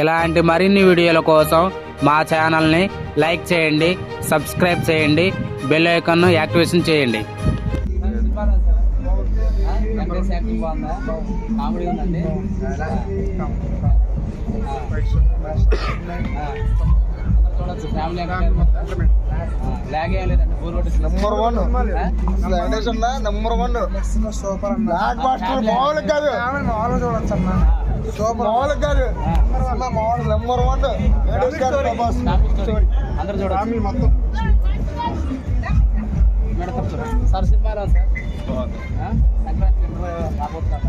ఇలాంటి మరిన్ని వీడియోల కోసం మా ఛానల్ని లైక్ చేయండి సబ్స్క్రైబ్ చేయండి బెల్ ఐకాన్ను యాక్టివేషన్ చేయండి. Comedy number one Venkateswara number one super blockbuster మామూలు కాదు మామూలు చూడొచ్చు అన్న మామూలు కాదు మామూలు నెంబర్ వన్ వెంకటేశ్వర ప్రభాస్ అందరు మొత్తం మేడం సార్ సంక్రాంతి రాబోతున్నారు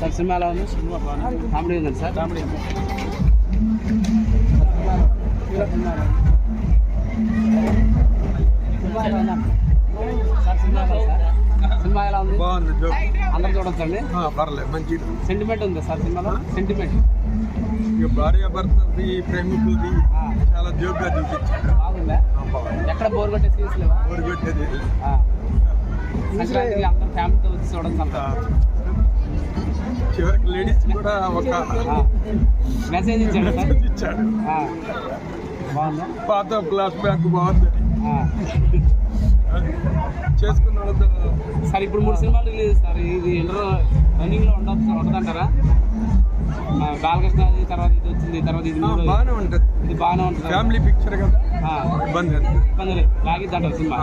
సార్ సినిమా ఎలా ఉంది? కామెడీ ఉందండి సార్? కామెడీ సార్ సినిమా ఎలా ఉంది సినిమా బాగుంది అందరు చూడొచ్చండి. పర్లేదు మంచి సెంటిమెంట్ ఉంది సార్ సినిమాలో? సెంటిమెంట్ భార్య భర్తది ప్రేమికులది చాలా జోక్గా చూపించాడు. బాగుందా? ఎక్కడ బోర్ కొట్టే సీన్స్ లేవా? ఆ. సంక్రాంతికి అందరు ఫ్యామిలీతో వచ్చి అంత చివరికి లేడీస్ కూడా ఒక మెసేజ్ ఇచ్చాడు ఇచ్చాడు. పాత ఫ్లాష్ బ్యాక్ బాగుంది. చేసుకున్న సార్ ఇప్పుడు మూడు సినిమాలు రిలీజ్ సార్ ఇది ఇంటర్ రన్నింగ్లో ఉండదు ఉండదంటారా? ఆ, బాలకృష్ణ తర్వాత ఇది వచ్చింది తర్వాత ఇది. బాగానే ఉంటుంది. ఇది బాగానే ఉంటుంది. ఫ్యామిలీ పిక్చర్ కదా. ఇబ్బంది. ఇబ్బంది లేదు. లాగిద్దంటారు సినిమా.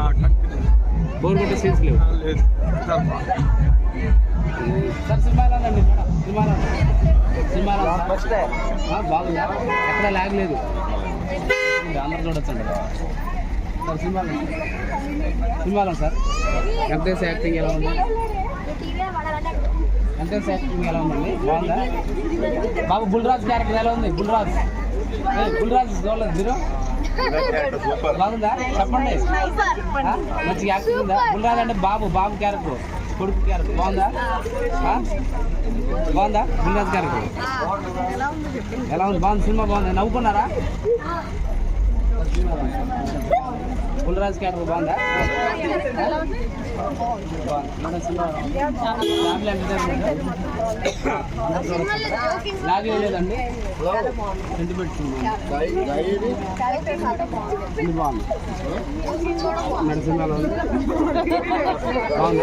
బోర్ కొట్టే సీన్స్ లేవు. లేదు. సార్ సినిమా ఎలా ఉందండి మేడం సినిమా ఎలా ఉంది? సినిమా ఎలా ఉంది సార్? ఆ, బాగుందా. ఎక్కడ లాగ్ లేదు. అందరూ చూడొచ్చండి. సార్ సినిమా ఎలా ఉంది? సినిమా ఎలా ఉంది సార్. వెంకటేష్ యాక్టింగ్ ఎలా ఉంది? వెంకటేష్ యాక్టింగ్ ఎలా ఉందండి బాగుందా? బాబు బుల్రాజ్ క్యారెక్టర్ ఎలా ఉంది? బుల్రాజ్. ఏ, బుల్రాజ్ చూడలేదు మీరు? బాగుందా? చెప్పండి? మంచి యాక్టింగ్ ఉందా? బుల్రాజ్ అంటే బాబు బాబు క్యారెక్టర్. కొడుకు క్యారెక్టర్ బాగుందా? బాగుందా? బుల్రాజ్ క్యారెక్టర్ ఎలా ఉంది బాగుంది? సినిమా బాగుంది? నవ్వుకున్నారా? బుల్రాజ్ క్యాటర్ బాగుందా? లాగే లేదండి సెంటిమెంట్ సినిమా. బాగుంది. నడి బాగుంది.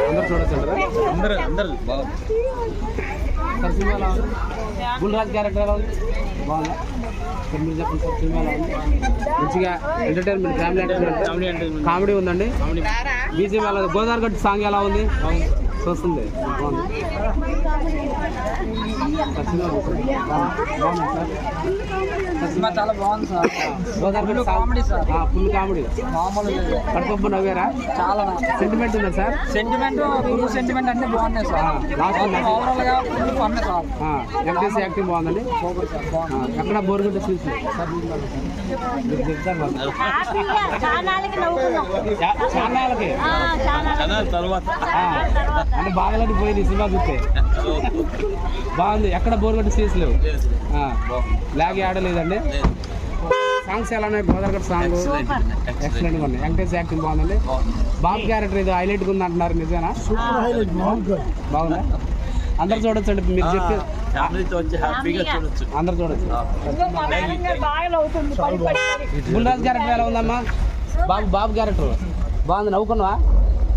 అందరు చూడొచ్చు అందరూ అందరూ బాగుంది. సార్ సినిమా ఎలా ఉంది. గుల్రాజ్ క్యారెక్టర్ ఎలా ఉంది. బాగుందా. సార్ మీరు చెప్పండి సార్ సినిమా ఎలా ఉంది. మంచిగా ఎంటర్టైన్మెంట్ ఫ్యామిలీ ఎంటర్టైన్మెంట్ కామెడీ ఉందండి. బీజేపీ ఎలా ఉంది గోదావరి గట్టు సాంగ్ ఎలా ఉంది? చూస్తుంది. బాగుంది. సార్ సినిమా బాగుంది సార్. సినిమా చాలా బాగుంది sir. Comedy sir. Full comedy. మామూలు కడుపు నవ్వారా? చాలా సెంటిమెంట్ ఉందా సార్? సెంటిమెంట్ ఫుల్ సెంటిమెంట్ అన్ని బాగున్నాయి సార్. లాస్ట్ ఓవరాల్గా full fun sir. MPC acting బాగుందండి? ఆ, ఎక్కడ బోరుగుంటే చూసి. చానాలకి అంటే బాగాలని పోయింది సినిమా చూస్తే. బాగుంది. ఎక్కడ బోరుగుంటే సీన్స్ లేవు? లాగి ఆడలేదండి. సాంగ్స్ ఎలా ఉన్నాయి గోదావరి సాంగ్ ఎక్సలెంట్ ఉన్నాయి. వెంకటేష్ యాక్టింగ్ బాగుందండి. బాబు క్యారెక్టర్ ఇది హైలైట్ ఉంది అంటున్నారు నిజమేనా? బాగుందా? అందరు చూడొచ్చు అండి మీరు చెప్పి అందరు చూడొచ్చు. గారు. గుల్రాజ్ క్యారెక్టర్ ఎలా ఉందమ్మా? బాబు బాబు క్యారెక్టర్ బాగుంది నవ్వుకున్నావా?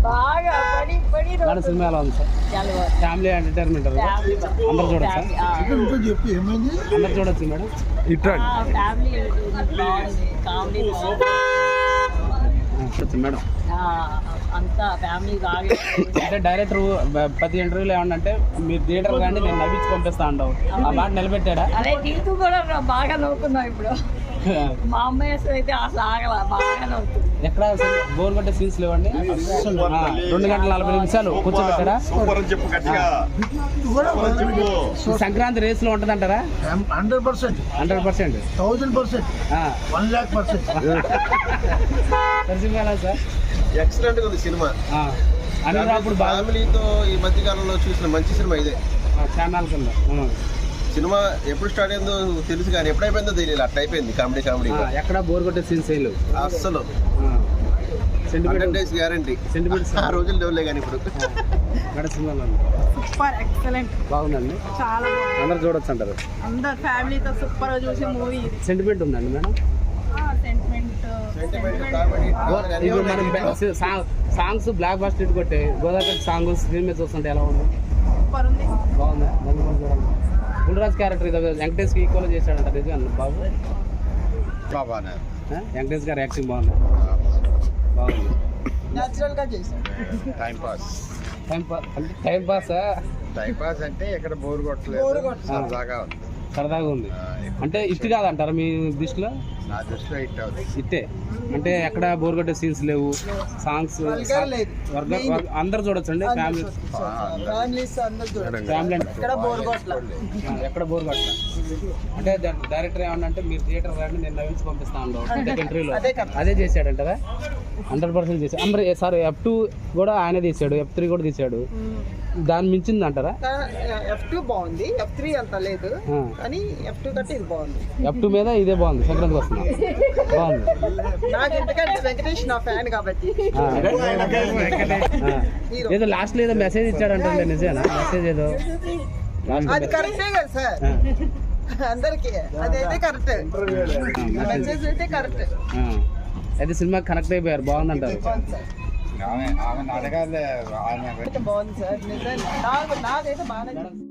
బాగా పడి పడి మేడం సినిమా ఎలా ఉంది సార్? ఫ్యామిలీ ఎంటర్టైన్మెంట్ అందరు చూడొచ్చు? సార్ అందరు చూడొచ్చు మేడం? ఇట్లా మేడం? అంతా ఫ్యామిలీ అంటే డైరెక్టర్ ప్రతి ఇంటర్వ్యూలో ఏమన్నా అంటే మీరు థియేటర్ కానీ నేను నవ్వించి పంపిస్తా అంటావు. ఆ మాట నిలబెట్టాడా? అదే కూడా బాగా నవ్వుకున్నాం ఇప్పుడు. మా అమ్మాయి అసలు అయితే అసలు ఆగల బాగా నవ్వుతుంది ఎక్కడ బోర్ కొట్టే సీన్స్ లేవండి? రెండు గంటల నలభై నిమిషాలు కూర్చోబెట్టారా? చెప్పు గట్టిగా. ఈ సంక్రాంతి రేస్లో ఉంటదంటారా? Hundred percent. Hundred percent. Thousand percent. One lakh percent. Sir? ఎక్సలెంట్గా ఉంది సినిమా. ఆ. అనిల్ రాపుడు బాగా ఫ్యామిలీతో ఈ మధ్య కాలంలో చూసిన మంచి సినిమా ఇదే. ఛానల్ కింద. సినిమా ఎప్పుడు స్టార్ట్ అయిందో తెలుసు కానీ ఎప్పుడు అయిపోయిందో తెలియదు. అట్లా అయిపోయింది. Comedy comedy. ఆ, ఎక్కడ బోర్ కొట్టే సీన్స్ వేయలేవు అస్సలు. Hundred sentiment days guarantee. Sentiment ఆ రోజులు లేవులే కానీ ఇప్పుడు. Super excellent. బాగుందండి. చాలా అందరు చూడొచ్చు అంటారు. అందరు ఫ్యామిలీతో సూపర్గా చూసే మూవీ సెంటిమెంట్ ఉందండి మేడం? సెంటిమెంట్ సెంటిమెంట్ కామెడీ ఇప్పుడు మనం సాంగ్స్ బ్లాక్ బస్టర్ కొట్టే గోదావరి సాంగ్ స్క్రీన్ మీద చూస్తుంటే ఎలా ఉంది? సూపర్ ఉంది. బాగుంది. దాన్ని కూడా చూడండి గుండ్రాజ్ క్యారెక్టర్ ఇది వెంకటేష్కి ఈక్వల్ చేశాడంట నిజం బాబు. బాబానే? వెంకటేష్ గారి యాక్టింగ్ బాగుంది. బాగుంది. నేచురల్గా చేశారు time pass time pass time pass time pass అంటే ఎక్కడ బోర్ కొట్టలేదు. బోర్ కొట్టలేదు. సరదాగా ఉంది. సరదాగా ఉంది. అంటే ఇట్ కాదంటారా మీ దృష్టిలో? ఇట్టే అంటే ఎక్కడ బోర్ కొట్టే సీన్స్ లేవు. సాంగ్స్. అందరు చూడొచ్చండి ఫ్యామిలీ ఫ్యామిలీస్ అందరు చూడండి ఫ్యామిలీ ఎక్కడ బోర్ కొట్ట అంటే డైరెక్టర్ ఏమన్నా అంటే మీరు థియేటర్ రండి నేను నవ్వించి పంపిస్తాను ఇంటర్వ్యూలో అదే కదా. అదే చేశాడంటదా? హండ్రెడ్ పర్సెంట్ చేశాడు అందరు సార్ ఎఫ్ టూ కూడా ఆయన తీశాడు. ఎఫ్ త్రీ కూడా తీశాడు. దాన్ని మించింది అంటారా ఎఫ్ టూ బాగుంది. ఎఫ్ త్రీ అంత లేదు. కానీ ఎఫ్ టూ కంటే ఇది బాగుంది. ఎఫ్ టూ మీద ఇదే బాగుంది సంక్రాంతికి వస్తున్నా బాగుంది. నాకు ఎందుకంటే వెంకటేష్ నా ఫ్యాన్ కాబట్టి. ఆ. ఆ. ఏదో లాస్ట్లో ఏదో మెసేజ్ ఇచ్చాడంటే నిజమేనా? మెసేజ్ ఏదో. అది కరెక్టే కదా సార్. అందరికి. అదైతే కరెక్ట్ మెసేజ్ అయితే కరెక్ట్ అయితే సినిమా కనెక్ట్ అయిపోయారు బాగుందంటారు. బాగుంది సార్. నాకైతే బాగా నచ్చింది.